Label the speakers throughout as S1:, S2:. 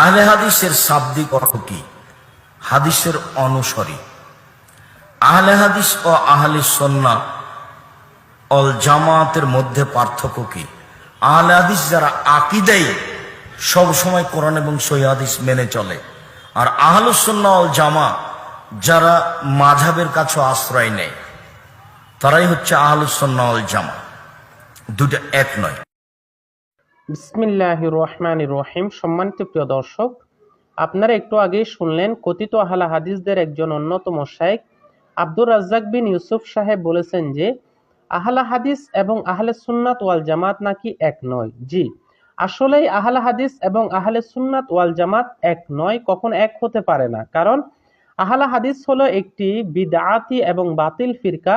S1: আহলে হাদিসের শাব্দিক অর্থ কি? হাদিসের অনুসরী আহলে হাদিস ও আহলে সন্না অল জামাতের মধ্যে পার্থক্য কি? আহলে হাদিস যারা আকিদাই সব সময় কোরআন এবং হাদিস মেনে চলে। আর আহলুসন্না অল জামা যারা মাঝাবের কাছে আশ্রয় নেয়, তারাই হচ্ছে আহলুসন্না অল জামা। দুটো এক নয়।
S2: বিসমিল্লাহ রহমান রহিম। সম্মানিত প্রিয় দর্শক, আপনারা একটু আগেই শুনলেন, কথিত আহলা হাদিসদের একজন অন্যতম শায়েক আব্দুর রাজ্জাক বিন ইউসুফ সাহেব বলেছেন যে, আহলা হাদিস এবং আহলে সুন্নাত ওয়াল জামাত নাকি এক নয়। জি, আসলেই আহলা হাদিস এবং আহলে সুন্নাত ওয়াল জামাত এক নয়, কখন এক হতে পারে না। কারণ আহলা হাদিস হলো একটি বিদাতি এবং বাতিল ফিরকা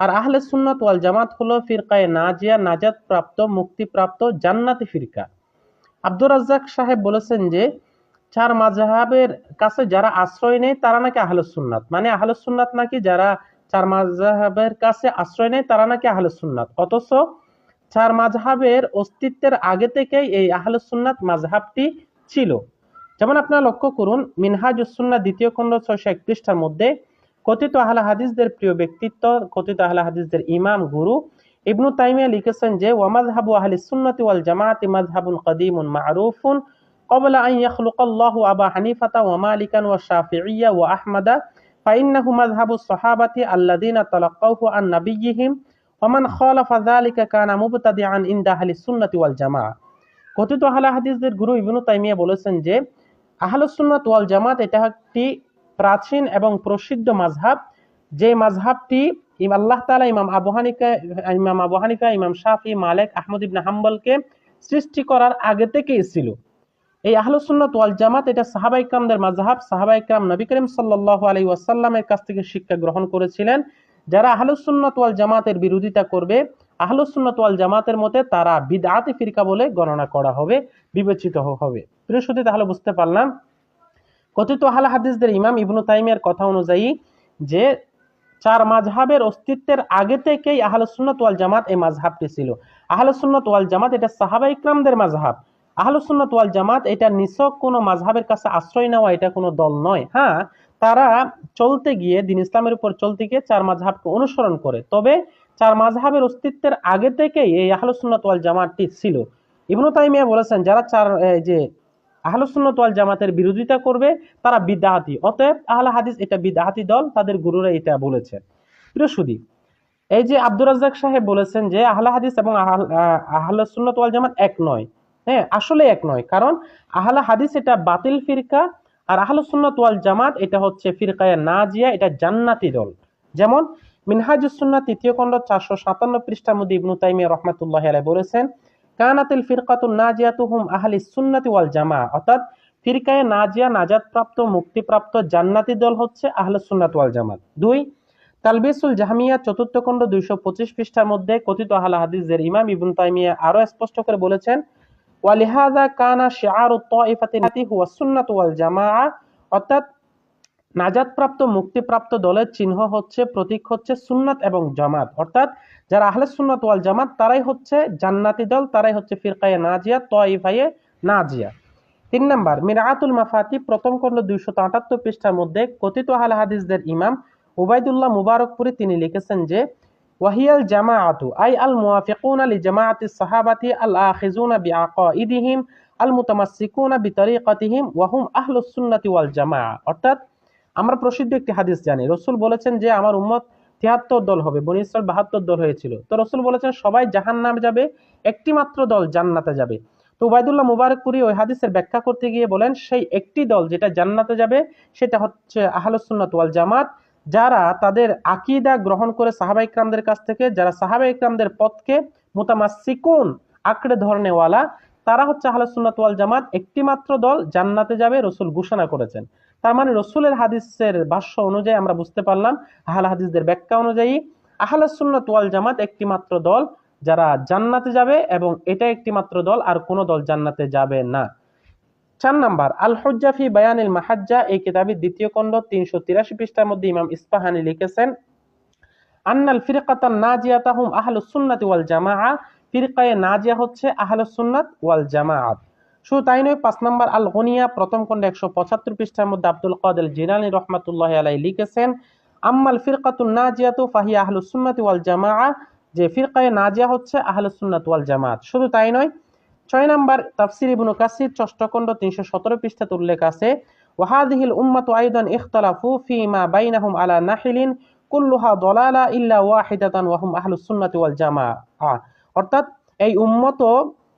S2: আর আহলে সুন্নাত ওয়াল জামাত হলো ফিরকায়ে নাজিয়া নাজাত প্রাপ্ত মুক্তিপ্রাপ্ত, জান্নাতি ফিরকা। আব্দুর রাজ্জাক সাহেব বলেছেন যে, চার মাযহাবের কাছে যারা আশ্রয় নেয়, তারা নাকি আহলে সুন্নাত। মানে আহলে সুন্নাত নাকি যারা চার মাযহাবের কাছে আশ্রয় নেয়, তারা নাকি আহলে সুন্নাত। অথচ চার মাযহাবের অস্তিত্বের আগে থেকেই এই আহলে সুন্নাত মাযহাবটি ছিল। যেমন আপনারা লক্ষ্য করুন মিনহাজ সুন্নাহ দ্বিতীয় খণ্ড ছয়শো এক পৃষ্ঠার মধ্যে কথিত আহলে হাদিসদের প্রিয় ব্যক্তিত্ব কথিত আহলে হাদিসদের ইমাম গুরু ইবনু তাইমিয়া লিখেছেন যে ওয়ামাযহাবু আহলি সুন্নতি ওয়াল জামাআতি মাযহাবুন কাদীমুন মা'রুফুন قبل أن يخلق الله أبا حنيفة ومالكا والشافعية وأحمد فإنه مذهب الصحابة الذين تلقوه عن نبيهم ومن خالف ذلك كان مبتدعا عند أهل السنة والجماعة কথিত আহলে হাদিসদের গুরু ইবনু তাইমিয়া বলেছেন যে আহলুস সুন্নাত ওয়াল জামাত এটা একটি প্রাচীন এবং প্রসিদ্ধ মাযহাব। যে মাযহাবটি ইম- আল্লাহ তাআলা ইমাম আবু হানিফা, ইমাম আবু হানিফা, ইমাম শাফি, মালিক, আহমদ ইবনে হাম্বলকে সৃষ্টি করার আগে থেকেই ছিল। এই আহলুস সুন্নাত ওয়াল জামাত এটা সাহাবা ইকরামদের মাযহাব। সাহাবা ইকরাম নবী করিম সাল্লাল্লাহু আলাইহি ওয়াসাল্লামের কাছ থেকে শিক্ষা গ্রহণ করেছিলেন। যারা আহলুস সুন্নাত ওয়াল জামাতের বিরোধিতা করবে আহলুস সুন্নাত ওয়াল জামাতের মতে তারা বিদআতি ফিরকা বলে গণনা করা হবে, বিবেচিত হবে। প্রিয় তাহলে বুঝতে পারলাম কথিত আহলে হাদিসদের ইমাম ইবনু তাইমিয়ার কথা অনুযায়ী যে চার মাযহাবের অস্তিত্বের আগে থেকেই আহলে সুন্নাত ওয়াল জামাত এই মাযহাবটি ছিল। আহলে সুন্নাত ওয়াল জামাত এটা সাহাবা ইকরামদের মাযহাব আহলে সুন্নাত ওয়াল জামাত এটা নিছক কোনো মাযহাবের কাছে আশ্রয় নেওয়া এটা কোনো দল নয়। হ্যাঁ তারা চলতে গিয়ে, দিন ইসলামের উপর চলতে গিয়ে চার মাযহাবকে অনুসরণ করে। তবে চার মাযহাবের অস্তিত্বের আগে থেকেই এই আহলে সুন্নাত ওয়াল জামাতটি ছিল। ইবনু তাইমিয়া বলেছেন, যারা চার যে আহলে সুন্নাত ওয়াল জামাতের বিরোধিতা করবে তারা বিদআতি অতএব আহলে হাদিস এটা বিদআতি দল তাদের গুরুরা এটা বলেছে। প্রিয় সুদী এই যে আব্দুর রাজ্জাক সাহেব বলেছেন যে আহলে হাদিস এবং আহল- আহ, ওয়াল জামাত এক নয়। হ্যাঁ আসলে এক নয় কারণ আহলে হাদিস এটা বাতিল ফিরকা আর আহলে সুন্নাত ওয়াল জামাত এটা হচ্ছে ফিরকায়ে নাজিয়া এটা জান্নাতি দল। যেমন মিনহাজুস সুন্নাহ তৃতীয় খণ্ড চারশো সাতান্ন পৃষ্ঠার মধ্যে ইবনু তাইমিয়া রহমাতুল্লাহ আলাইহি বলেছেন কানাতিল ফিরকাতুন নাজিয়াতুহুম আহলি সুন্নাতি ওয়াল জামা অর্থাৎ ফিরকায়ে নাজিয়া নাজাত প্রাপ্ত মুক্তিপ্রাপ্ত জান্নাতি দল হচ্ছে আহলে সুন্নাত ওয়াল জামাত। দুই, তালবিসুল জাহমিয়া চতুর্থ খণ্ড দুইশো পঁচিশ পৃষ্ঠার মধ্যে কথিত আহলে হাদিসের ইমাম ইবনু তাইমিয়া আরও স্পষ্ট করে বলেছেন, ওয়ালিহাযা কানা শিআরু তাইফাতি হুয়া সুন্নাত ওয়াল জামাআ। অর্থাৎ নাজাতপ্রাপ্ত, মুক্তিপ্রাপ্ত দলের চিহ্ন হচ্ছে, প্রতীক হচ্ছে সুন্নাত এবং জামাত। অর্থাৎ যারা আহলে সুন্নাত ওয়াল জামাত, তারাই হচ্ছে জান্নাতি দল, তারাই হচ্ছে ফিরকায়ে নাজিয়া তয়ফায়ে নাজিয়া। তিন নম্বর মিরাআতুল মাফাতি, প্রথম খণ্ড দুইশো আটাত্তর পৃষ্ঠার মধ্যে কথিত আহলে হাদিসদের ইমাম উবাইদুল্লাহ মুবারকপুরি তিনি লিখেছেন যে, ওয়াহিয়াল জামাআতু, আই আল মুওয়াফিকুনা লি জামাআতি সাহাবাতি আল আখিজুনা বিআকাইদিহিম আল মুতামাসসিকুনা বিতরিকাতিহিম, ওয়া হুম আহলুস সুন্নাতি ওয়াল জামাআ। অর্থাৎ আমরা প্রসিদ্ধ একটি হাদিস জানি। রসুল বলেছেন যে, আমার উম্মত তিয়াত্তর দল হবে, বনি বাহাত্তর দল হয়েছিল। তো রসুল বলেছেন, সবাই জাহান নামে যাবে একটি মাত্র দল জান্নাতে যাবে। তো উবাইদুল্লাহ মুবারকপুরি ওই হাদিসের ব্যাখ্যা করতে গিয়ে বলেন, সেই একটি দল যেটা জান্নাতে যাবে, সেটা হচ্ছে আহলুসুন্নাত ওয়াল জামাত, যারা তাদের আকিদা গ্রহণ করে সাহাবা ইকরামদের কাছ থেকে, যারা সাহাবা ইকরামদের পথকে মোতামাসিকুন আঁকড়ে ধরনেওয়ালা তারা হচ্ছে আহলুসুন্নাত ওয়াল জামাত একটি মাত্র দল জান্নাতে যাবে, রসুল ঘোষণা করেছেন। তার মানে রসুলের হাদিসের ভাষ্য অনুযায়ী আমরা বুঝতে পারলাম, আহলে হাদিসদের ব্যাখ্যা অনুযায়ী আহলে সুন্নাত ওয়াল জামাত একটি মাত্র দল যারা জান্নাতে যাবে এবং এটা একটি মাত্র দল, আর কোনো দল জান্নাতে যাবে না। চার নাম্বার আল হুজ্জাফি বায়ানিল মাহাজ্জা, এই কিতাবের দ্বিতীয় খণ্ড তিনশো তিরাশি পৃষ্ঠার মধ্যে ইমাম ইস্পাহানি লিখেছেন, আন্নাল ফিরকাতান নাজিয়াতাহুম আহলুস সুন্নাতি ওয়াল জামাআ ফিরকায়ে নাজিয়া হচ্ছে আহলুস সুন্নাত ওয়াল জামাআত। শুধু তাই নয়, পাঁচ নম্বর আল গনিয়া প্রথম খণ্ডে একশো পঁচাত্তর পৃষ্ঠার মধ্যে আব্দুল কাদের জিলানি রহমাতুল্লাহ আলাই লিখেছেন, আম্মাল ফিরকাতুন নাজিয়াতু ফাহি আহলুস সুন্নাতি ওয়াল জামাআ যে ফিরকায়ে নাজিয়া হচ্ছে আহলুস সুন্নাত ওয়াল জামাত শুধু তাই নয়, ছয় নম্বর তাফসির ইবনু কাসির ষষ্ঠ খণ্ড তিনশো সতেরো পৃষ্ঠাতে উল্লেখ আছে ওয়াহাদিহিল উম্মাতু আইদান ইখতালাফু ফিমা বাইনাহুম আলা নাহিলিন, কুল্লুহা দলালা ইল্লা ওয়াহিদাতান ওয়াহুম আহলুস সুন্নাতি ওয়াল জামাআ অর্থাৎ এই উম্মত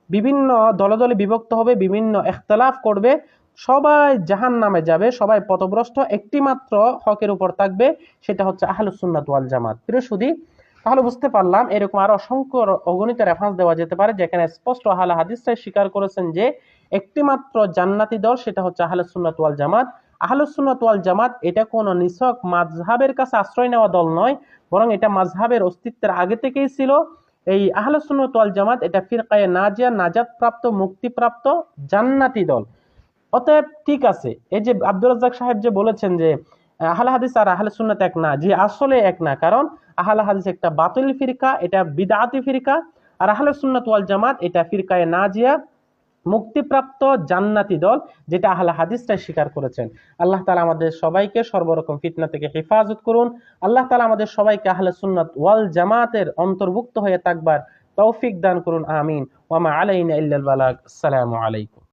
S2: বিভিন্ন দলে দলে বিভক্ত হবে, বিভিন্ন ইখতলাফ করবে, সবাই জাহান নামে যাবে, সবাই পথভ্রষ্ট একটি মাত্র হকের উপর থাকবে, সেটা হচ্ছে আহলুস সুন্নাত ওয়াল জামাত। প্রিয় সুদী তাহলে বুঝতে পারলাম এরকম আরও অসংখ্য অগণিত রেফারেন্স দেওয়া যেতে পারে, যেখানে স্পষ্ট আহলে হাদিসটাই স্বীকার করেছেন যে একটি মাত্র জান্নাতি দল, সেটা হচ্ছে আহলুস সুন্নাত ওয়াল জামাত। আহলুস সুন্নাত ওয়াল জামাত এটা কোনো নিছক মাযহাবের কাছে আশ্রয় নেওয়া দল নয়, বরং এটা মাযহাবের অস্তিত্বের আগে থেকেই ছিল। এই আহলসুন ওয়াল জামাত এটা ফিরকায়ে নাজিয়া নাজাত প্রাপ্ত মুক্তিপ্রাপ্ত, জান্নাতি দল। অতএব ঠিক আছে, এই যে আব্দুল রাজ্জাক সাহেব যে বলেছেন যে, আহলে হাদিস আর আহলে সুন্নাত এক না, যে আসলে এক না, কারণ আহলে হাদিস একটা বাতিল ফিরকা, এটা বিদাতি ফিরকা, আর আহলে সুন্নাত ওয়াল জামাত এটা ফিরকায়ে নাজিয়া মুক্তিপ্রাপ্ত জান্নাতি দল, যেটা আহলে হাদিসটা স্বীকার করেছেন। আল্লাহ তালা আমাদের সবাইকে সর্বরকম ফিতনা থেকে হেফাজত করুন। আল্লাহ তালা আমাদের সবাইকে আহলে সুন্নাত ওয়াল জামাতের অন্তর্ভুক্ত হয়ে থাকবার তৌফিক দান করুন। আমিন। ওয়ামা আলাইনা ইল্লাল বালাক আসসালামু আলাইকুম।